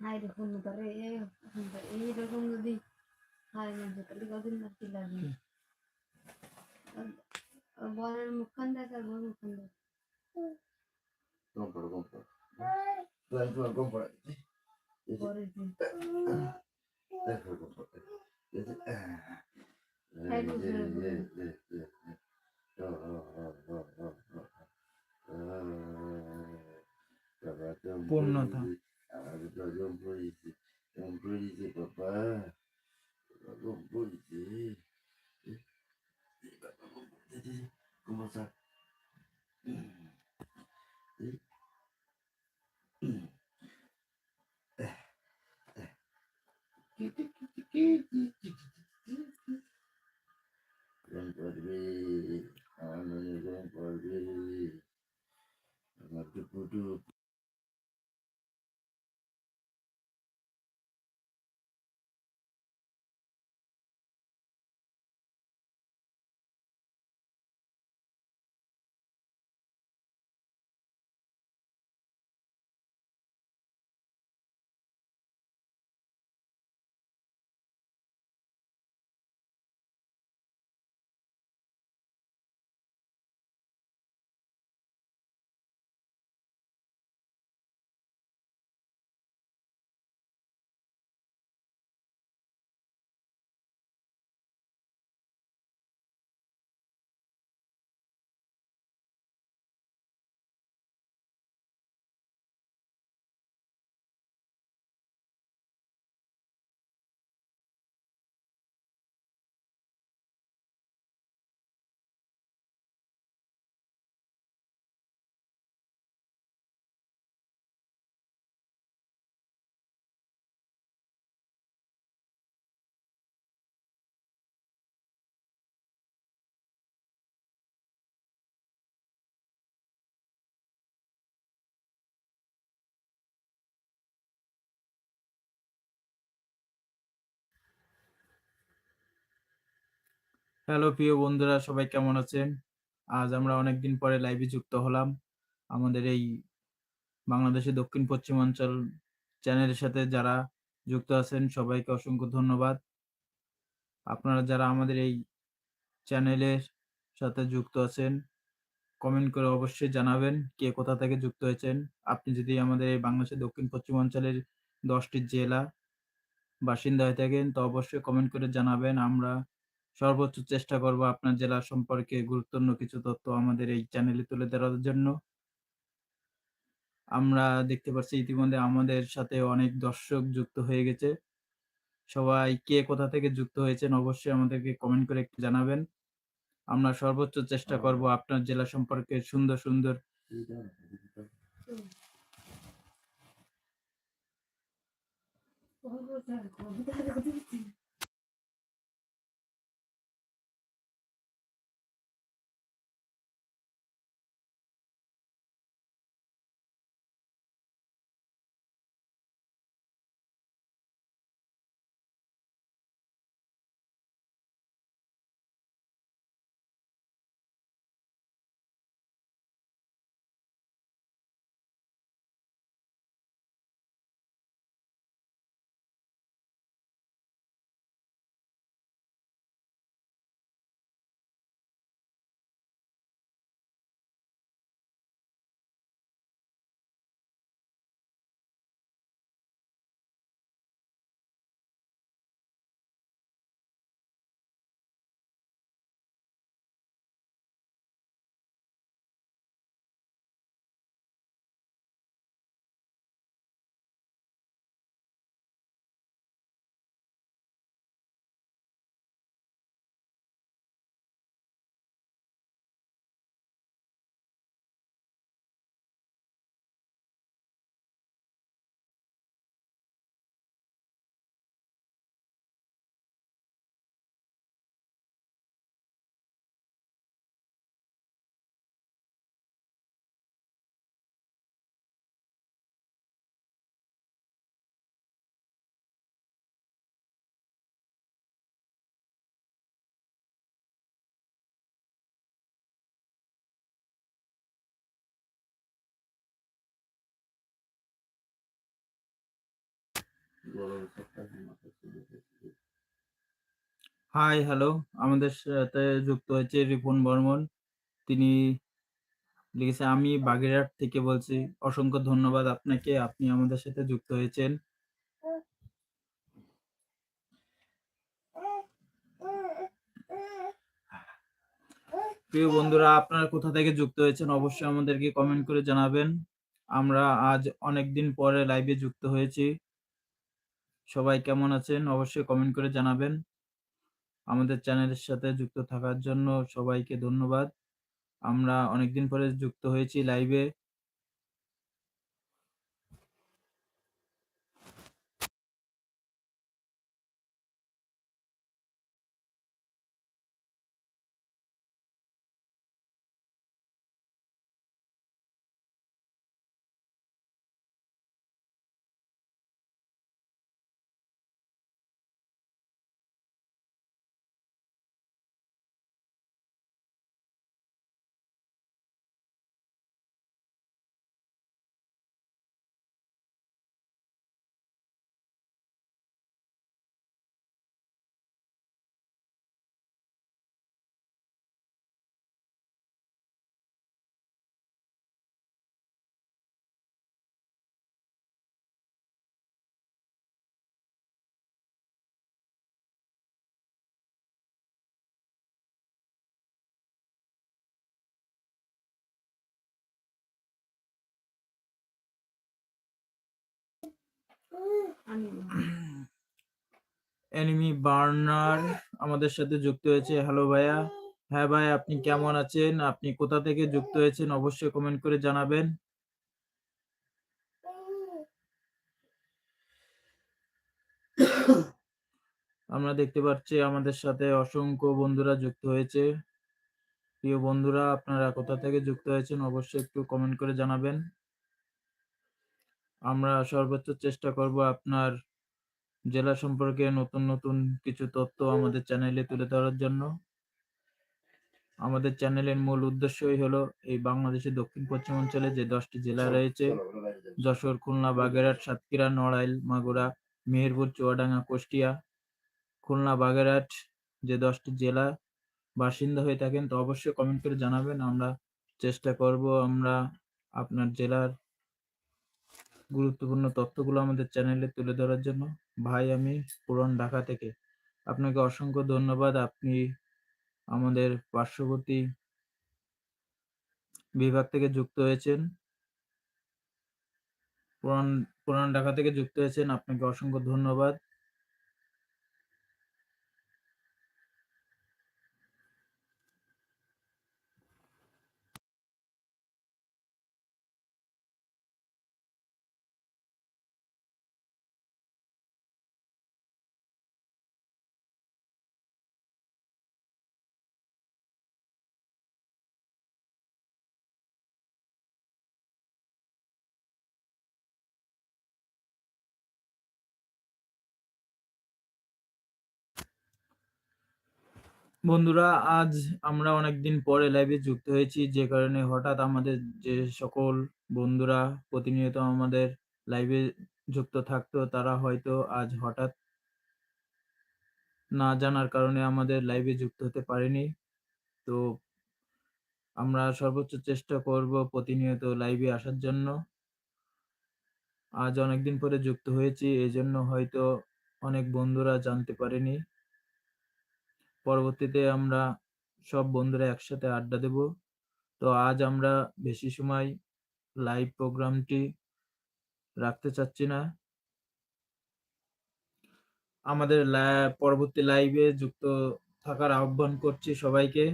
হায় রে ফোন ধরে এই এইরকম যদি হয় না তাহলে কদিন আর কি লাগবে বরের মুখখান দেখ আর বউর মুখখান দেখ. পূর্ণতা। l'ombralité. L'ombralité, papa. L'ombralité. Comment ça? Gracias. Hello প্রিয় বন্ধুরা, সবাই কেমন আছেন? আজ আমরা অনেকদিন পরে লাইভে যুক্ত হলাম। আমাদের এই বাংলাদেশের দক্ষিণ পশ্চিমাঞ্চল চ্যানেলের সাথে যারা যুক্ত আছেন, সবাইকে অসংখ্য ধন্যবাদ। আপনারা যারা আমাদের এই চ্যানেলের সাথে যুক্ত আছেন কমেন্ট করে অবশ্যই জানাবেন কে কোথা থেকে যুক্ত হয়েছেন। আপনি যদি আমাদের এই বাংলাদেশের দক্ষিণ পশ্চিমাঞ্চলের দশটি জেলা বাসিন্দা হয়ে থাকেন, তো অবশ্যই কমেন্ট করে জানাবেন। আমরা সর্বোচ্চ চেষ্টা করব আপনার জেলা সম্পর্কে গুরুত্বপূর্ণ কিছু তথ্য আমাদের এই চ্যানেলে তুলে ধরার জন্য। আমরা দেখতে পাচ্ছি ইতিমধ্যে আমাদের সাথে অনেক দর্শক যুক্ত হয়ে গেছে। সবাই কে কোথা থেকে যুক্ত হয়েছেন অবশ্যই আমাদেরকে কমেন্ট করে একটু জানাবেন। আমরা সর্বোচ্চ চেষ্টা করব আপনার জেলা সম্পর্কে সুন্দর সুন্দর হাই হ্যালো আমাদের সাথে যুক্ত হয়েছে রিপন বর্মন। তিনি লিখেছে, আমি বাগেরহাট থেকে বলছি, অসংখ্য ধন্যবাদ আপনাকে। আপনি আমাদের সাথে যুক্ত হয়েছেন। প্রিয় বন্ধুরা, আপনারা কোথা থেকে যুক্ত হয়েছেন অবশ্যই আমাদেরকে কমেন্ট করে জানাবেন। আমরা আজ অনেকদিন পরে লাইভে যুক্ত হয়েছি। সবাই কেমন আছেন? অবশ্যই কমেন্ট করে জানাবেন। আমাদের চ্যানেলের সাথে যুক্ত থাকার জন্য সবাইকে ধন্যবাদ। আমরা অনেকদিন পরে যুক্ত হয়েছি লাইভে এনিমি বার্নার আমাদের সাথে যুক্ত হয়েছে। হ্যালো ভাইয়া। হ্যাঁ ভাই আপনি কেমন আছেন? আপনি কোথা থেকে যুক্ত হয়েছেন অবশ্যই কমেন্ট করে জানাবেন। আমরা দেখতে পাচ্ছি আমাদের সাথে অসংখ্য বন্ধুরা যুক্ত হয়েছে। প্রিয় বন্ধুরা, আপনারা কোথা থেকে যুক্ত হয়েছেন অবশ্যই একটু কমেন্ট করে জানাবেন। আমরা সর্বোচ্চ চেষ্টা করব আপনার জেলা সম্পর্কে নতুন নতুন কিছু তথ্য আমাদের চ্যানেলে তুলে ধরার জন্য। আমাদের চ্যানেলের মূল উদ্দেশ্যই হলো এই বাংলাদেশের দক্ষিণ পশ্চিমাঞ্চলে যে দশটি জেলা রয়েছে। যশোর খুলনা বাগেরহাট সাতক্ষীরা নড়াইল মাগুরা মেহেরপুর চুয়াডাঙ্গা কুষ্টিয়া। খুলনা বাগেরহাট যে দশটি জেলা বাসিন্দা হয়ে থাকেন তো অবশ্যই কমেন্ট করে জানাবেন। আমরা চেষ্টা করব আমরা আপনার জেলার গুরুত্বপূর্ণ তথ্যগুলো আমাদের চ্যানেলে তুলে ধরার জন্য। ভাই, আমি পুরান ঢাকা থেকে। আপনাকে অসংখ্য ধন্যবাদ। আপনি আমাদের পার্শ্ববর্তী বিভাগ থেকে যুক্ত হয়েছেন। পুরান পুরান ঢাকা থেকে যুক্ত হয়েছেন। আপনাকে অসংখ্য ধন্যবাদ। বন্ধুরা, আজ আমরা অনেকদিন পরে লাইভে যুক্ত হয়েছি, যে কারণে হঠাৎ আমাদের যে সকল বন্ধুরা প্রতিনিয়ত আমাদের লাইভে যুক্ত থাকতো, তারা হয়তো আজ হঠাৎ না জানার কারণে আমাদের লাইভে যুক্ত হতে পারেনি। তো আমরা সর্বোচ্চ চেষ্টা করব প্রতিনিয়ত লাইভে আসার জন্য। আজ অনেকদিন পরে যুক্ত হয়েছি এই জন্য হয়তো অনেক বন্ধুরা জানতে পারেনি। পরবর্তীতে আমরা সব বন্ধুরা একসাথে আড্ডা দেব। তো আজ আমরা বেশি সময় লাইভ প্রোগ্রামটি রাখতে চাচ্ছি না। আমাদের পরবর্তী লাইভে যুক্ত থাকার আহ্বান করছি সবাইকে।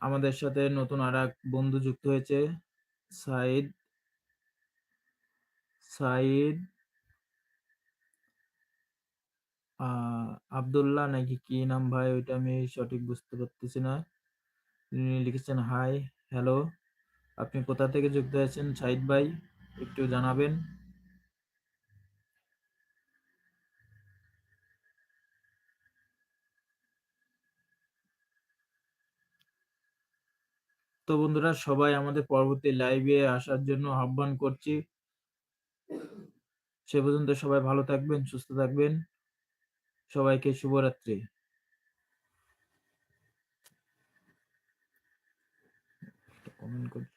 আমাদের সাথে নতুন আর এক বন্ধু যুক্ত হয়েছে, সাইদ। সাইদ আহ আব্দুল্লাহ নাকি কি নাম ভাই? ওইটা আমি সঠিক বুঝতে পারতেছি না। তিনি লিখেছেন, হাই, হ্যালো, আপনি কোথা থেকে যুক্ত হয়েছেন? সাইদ ভাই, একটু জানাবেন? তো বন্ধুরা, সবাই আমাদের পরবর্তী লাইভে আসার জন্য আহ্বান করছি। সে পর্যন্ত সবাই ভালো থাকবেন, সুস্থ থাকবেন। সবাইকে শুভরাত্রি। কমেন্ট করছি।